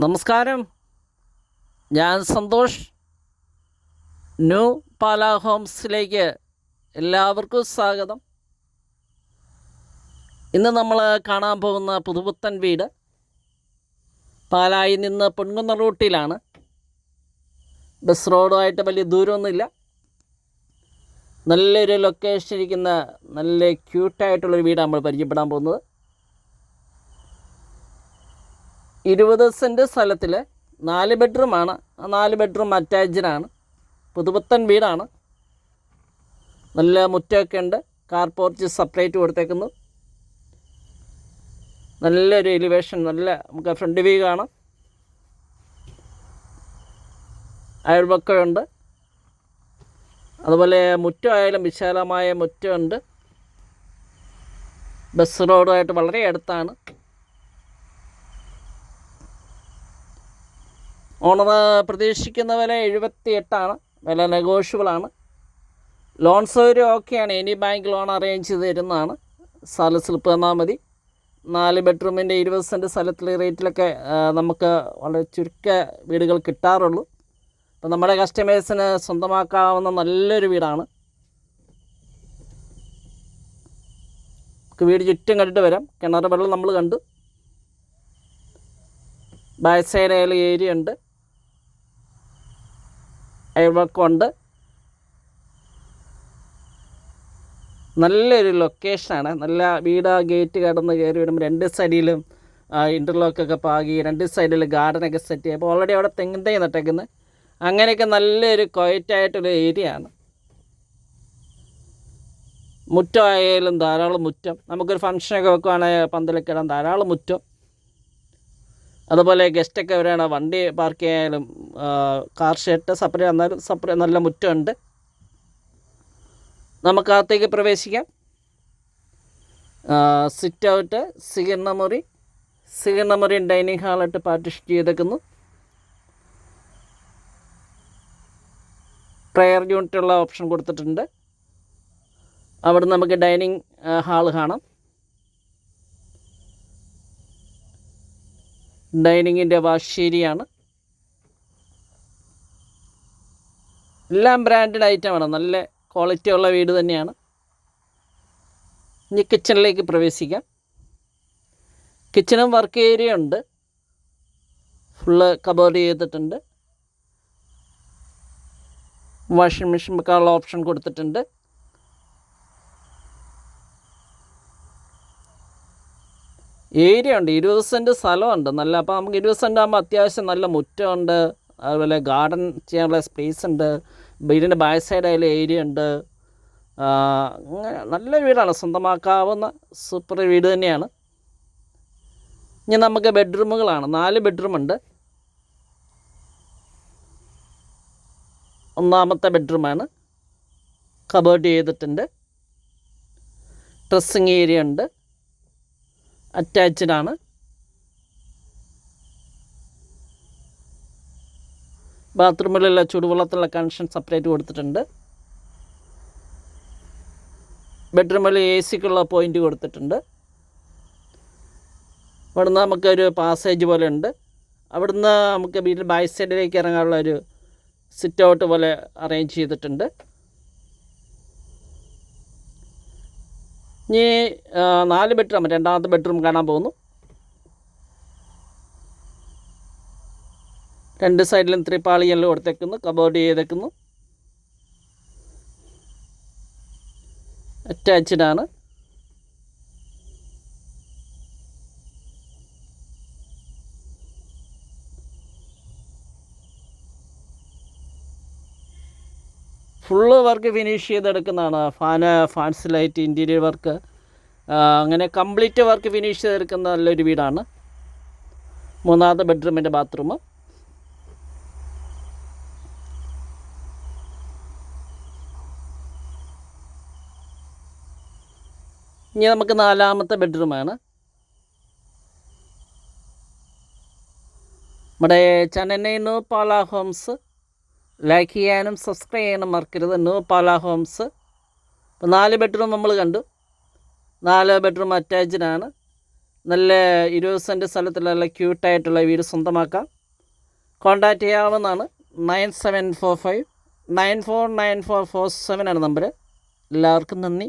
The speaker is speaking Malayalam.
നമസ്കാരം. ഞാൻ സന്തോഷ്. ന്യൂ പാല ഹോംസിലേക്ക് എല്ലാവർക്കും സ്വാഗതം. ഇന്ന് നമ്മൾ കാണാൻ പോകുന്ന പുതുപുത്തൻ വീട് പാലായിൽ നിന്ന് പൊൻകുന്ന റൂട്ടിലാണ്. ബസ് റോഡുമായിട്ട് വലിയ ദൂരമൊന്നുമില്ല. നല്ലൊരു ലൊക്കേഷൻ ഇരിക്കുന്ന നല്ല ക്യൂട്ടായിട്ടുള്ളൊരു വീടാണ് നമ്മൾ പരിചയപ്പെടാൻ പോകുന്നത്. ഇരുപത് സെന്റ് സ്ഥലത്തിൽ നാല് ബെഡ്റൂമാണ് നാല് ബെഡ്റൂം അറ്റാച്ച്ഡാണ് പുതുപുത്തൻ വീടാണ്. നല്ല മുറ്റമൊക്കെ ഉണ്ട്. കാർ പോർച്ച് സെപ്പറേറ്റ് കൊടുത്തേക്കുന്നു. നല്ലൊരു എലിവേഷൻ നല്ല നമുക്ക് ഫ്രണ്ട് വ്യൂ കാണാം. അയൽവക്കുണ്ട് അതുപോലെ മുറ്റമായാലും വിശാലമായ മുറ്റമുണ്ട്. ബസ് റോഡുമായിട്ട് വളരെ അടുത്താണ്. ഓണർ പ്രതീക്ഷിക്കുന്ന വില എഴുപത്തി എട്ടാണ് വില നെഗോഷ്യബിളാണ് ലോൺ സൗകര്യം ഓക്കെയാണ് എനി ബാങ്ക് ലോൺ അറേഞ്ച് ചെയ്ത് തരുന്നതാണ്. സ്ഥല സ്ലിപ്പ് തന്നാൽ മതി. നാല് ബെഡ്റൂമിന്റെ ഇരുപത് സെന്റ് സ്ഥലത്തിലെ റേറ്റിലൊക്കെ നമുക്ക് വളരെ ചുരുക്ക വീടുകൾ കിട്ടാറുള്ളൂ. അപ്പോൾ നമ്മുടെ കസ്റ്റമേഴ്സിന് സ്വന്തമാക്കാവുന്ന നല്ലൊരു വീടാണ്. നമുക്ക് വീട് ചുറ്റും കണ്ടിട്ട് വരാം. കിണർ വെള്ളം നമ്മൾ കണ്ടു. ബാക്ക് സൈഡ് ഏരിയ ഉണ്ട്. അയൽവക്കമുണ്ട്. നല്ലൊരു ലൊക്കേഷനാണ് നല്ല വീട് ഗേറ്റ് കടന്ന് കയറി വരുമ്പോൾ രണ്ട് സൈഡിലും ഇന്റർലോക്കൊക്കെ പാകി രണ്ട് സൈഡിൽ ഗാർഡനൊക്കെ സെറ്റ് ചെയ്യുമ്പോൾ ഓൾറെഡി അവിടെ തെങ്ങിൻ തൈ നട്ടേക്കുന്നത് അങ്ങനെയൊക്കെ നല്ലൊരു ക്വയറ്റായിട്ടൊരു ഏരിയ ആണ്. മുറ്റമായാലും ധാരാളം മുറ്റം. നമുക്കൊരു ഫംഗ്ഷനൊക്കെ വെക്കുവാണെങ്കിൽ പന്തലൊക്കെ ഇടാൻ ധാരാളം മുറ്റം. അതുപോലെ ഗസ്റ്റൊക്കെ വരികയാണ്. വണ്ടി പാർക്ക് ചെയ്യാനും കാർ ഷെഡ് സെപ്പറേറ്റ് എന്നാലും സെപ്പറേറ്റ് നല്ല മുറ്റമുണ്ട്. നമുക്കകത്തേക്ക് പ്രവേശിക്കാം. സിറ്റ് ഔട്ട് സിഗർണമുറി സിഗർണമുറി ഡൈനിങ് ഹാളായിട്ട് പാർട്ടിഷൻ ചെയ്തേക്കുന്നു. പ്രെയർ യൂണിറ്റുള്ള ഓപ്ഷൻ കൊടുത്തിട്ടുണ്ട്. അവിടെ നമുക്ക് ഡൈനിങ് ഹാൾ കാണാം. ഡൈനിങ്ങിന്റെ വാശേരിയാണ്. എല്ലാം ബ്രാൻഡഡ് ഐറ്റമാണ്. നല്ല ക്വാളിറ്റി ഉള്ള വീട് തന്നെയാണ്. ഇനി കിച്ചണിലേക്ക് പ്രവേശിക്കാം. കിച്ചണും വർക്ക് ഏരിയ ഉണ്ട്. ഫുള്ള് കബോർഡ് ചെയ്തിട്ടുണ്ട്. വാഷിംഗ് മെഷീൻ വെക്കാനുള്ള ഓപ്ഷൻ കൊടുത്തിട്ടുണ്ട്. ഏരിയ ഉണ്ട് ഇരുപത് സെന്റ് സ്ഥലമുണ്ട്. നല്ല അപ്പോൾ നമുക്ക് ഇരുപത് സെന്റ് ആകുമ്പോൾ അത്യാവശ്യം നല്ല മുറ്റമുണ്ട്. അതുപോലെ ഗാർഡൻ ചെയ്യാനുള്ള സ്പേസ് ഉണ്ട്. വീടിന്റെ ബാക്ക് സൈഡ് ഏരിയ ഉണ്ട്. നല്ല വീടാണ്. സ്വന്തമാക്കാവുന്ന സൂപ്പർ വീട് തന്നെയാണ്. ഇനി നമുക്ക് ബെഡ്റൂമുകളാണ്. നാല് ബെഡ്റൂമുണ്ട്. ഒന്നാമത്തെ ബെഡ്റൂമാണ്. കബേർഡ് ചെയ്തിട്ടുണ്ട്. ഡ്രസ്സിങ് ഏരിയ ഉണ്ട്. അറ്റാച്ച്ഡ് ആണ്. ബാത്റൂമിലുള്ള ചുടുവെള്ളത്തിലുള്ള കണക്ഷൻ സെപ്പറേറ്റ് കൊടുത്തിട്ടുണ്ട്. ബെഡ്റൂമിൽ എ സിക്കുള്ള പോയിന്റ് കൊടുത്തിട്ടുണ്ട്. അവിടുന്ന് നമുക്കൊരു പാസേജ് പോലെ ഉണ്ട്. അവിടുന്ന് നമുക്ക് വീട്ടിൽ ബാക്ക് സൈഡിലേക്ക് ഇറങ്ങാനുള്ള ഒരു സിറ്റ് ഔട്ട് പോലെ അറേഞ്ച് ചെയ്തിട്ടുണ്ട്. ഇനി നാല് ബെഡ്റൂം രണ്ടാമത്തെ ബെഡ്റൂം കാണാൻ പോകുന്നു. രണ്ട് സൈഡിലും ത്രിപ്പാളിയെല്ലാം കൊടുത്തേക്കുന്നു കബോർഡ് ചെയ്തേക്കുന്നു. അറ്റാച്ച്ഡ് ആണ്. Full work finish ചെയ്തെടുക്കുന്നതാണ്. Fan fans light interior work അങ്ങനെ കംപ്ലീറ്റ് വർക്ക് ഫിനിഷ് ചെയ്തെടുക്കുന്ന നല്ലൊരു വീടാണ്. മൂന്നാമത്തെ ബെഡ്റൂമിന്റെ ബാത്റൂം ഇനി നമുക്ക് നാലാമത്തെ ബെഡ്റൂമാണ് നമ്മുടെ ചാനലിനെ നോ പാല ഹോംസ് ലൈക്ക് ചെയ്യാനും സബ്സ്ക്രൈബ് ചെയ്യാനും മറക്കരുത്. നോ പാല ഹോംസ് ഇപ്പോൾ നാല് ബെഡ്റൂം നമ്മൾ കണ്ടു. നാല് ബെഡ്റൂം അറ്റാച്ച്ഡ് ആണ്. നല്ല ഇരുപത് സെന്റ് സ്ഥലത്തിൽ നല്ല ക്യൂട്ടായിട്ടുള്ള വീട് സ്വന്തമാക്കാം. കോൺടാക്റ്റ് ചെയ്യാവുന്നതാണ്. Nine seven four five nine four nine four four seven ആണ് നമ്പർ എല്ലാവർക്കും നന്ദി.